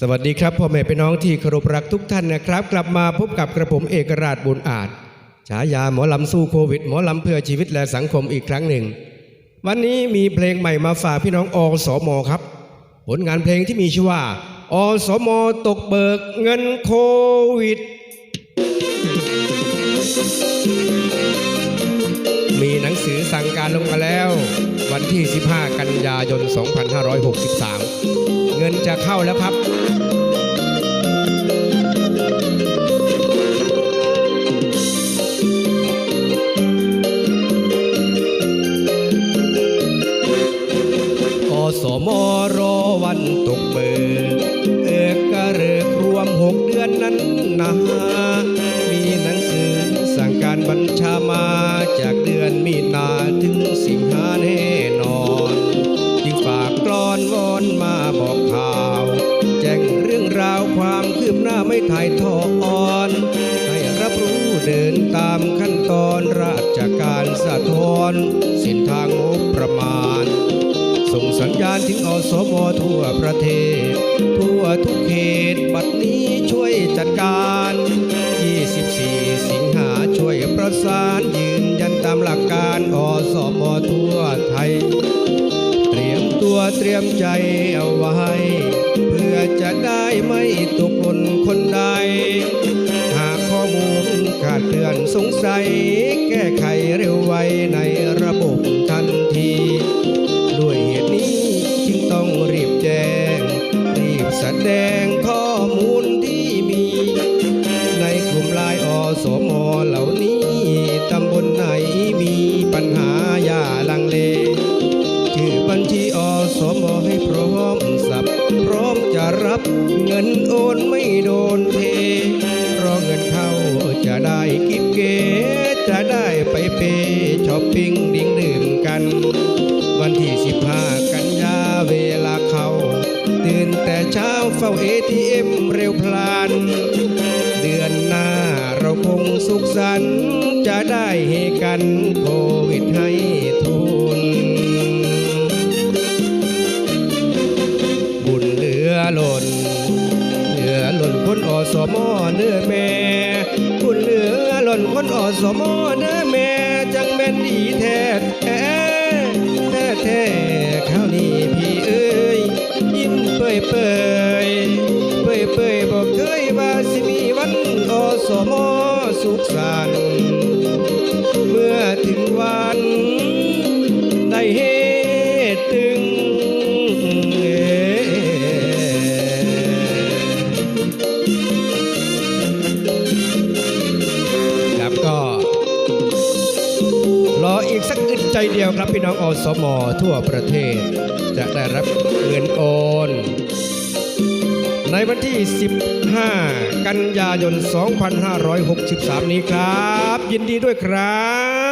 สวัสดีครับพ่อแม่พี่น้องที่เคารพรักทุกท่านนะครับ กลับมาพบกับกระผมเอกราชบุญอาจฉายาหมอลำสู้โควิด หมอลำเพื่อชีวิตและสังคมอีกครั้งหนึ่ง วันนี้มีเพลงใหม่มาฝากพี่น้องอสมครับ ผลงานเพลงที่มีชื่อว่าอสมตกเบิกเงินโควิด มีหนังสือสั่งการลงมาแล้ว วันที่ 15 กันยายน 2563 เงินจะเข้าแล้วครับอสมรอวันตกเบิกเอกกระเริกรวมหกเดือนนั้นนะมีหนังสือสั่งการบัญชามาจากเดือนมีนาถึง บหน้าไม่ถ่ายทอดให้รับรู้เดินตามขั้นตอนราชการสะท้อนเส้นทางงบประมาณ ส่งสัญญาณถึงอสมทั่วประเทศ ทั่วทุกเขตบัดนี้ช่วยจัดการ 24 สิงหาช่วยประสานยืนยันตามหลักการอสมทั่วไทยเตรียมตัวเตรียมใจเอาไว้ เพื่อจะได้ไม่ตก สงสัย แก้ไขเร็วไวในระบบทันที ด้วยเหตุนี้จึงต้องรีบแจ้ง รีบแสดงข้อมูลที่มี ในกลุ่มลายอสมอเหล่านี้ ตำบลไหนมีปัญหาอย่าลังเลชื่อบัญชีอสมอให้พร้อมสับ พร้อมจะรับเงินโอนไม่โดนเท ไปเปช้อปปิ้งดิ้งดื่มกัน วันที่15กันยาเวลาเขา ตื่นแต่เช้าเฝ้าเอทีเอ็มเร็วพลันเดือนหน้าเราคงสุขสันต์จะได้เฮกันโควิดให้ทุนบุญเหลือหล่นเหลือหล่นคนอสมอเนื้อแม่ ลือหล่นคนอสมอเนื้อแม่จังแม่นดีแท้แท้แท้แท้ข้าวนี้พี่เอ้ยยิ้มเปื่อยเปื่อยเปื่อยเปื่อยบอกเคยว่าสิมีวันอสมอสุขสันต์เมื่อถึงวันได้เฮตึ ใจเดียวครับพี่น้องอสมทั่วประเทศ จะได้รับเงินโอน ในวันที่ 15 กันยายน 2563 นี้ครับ ยินดีด้วยครับ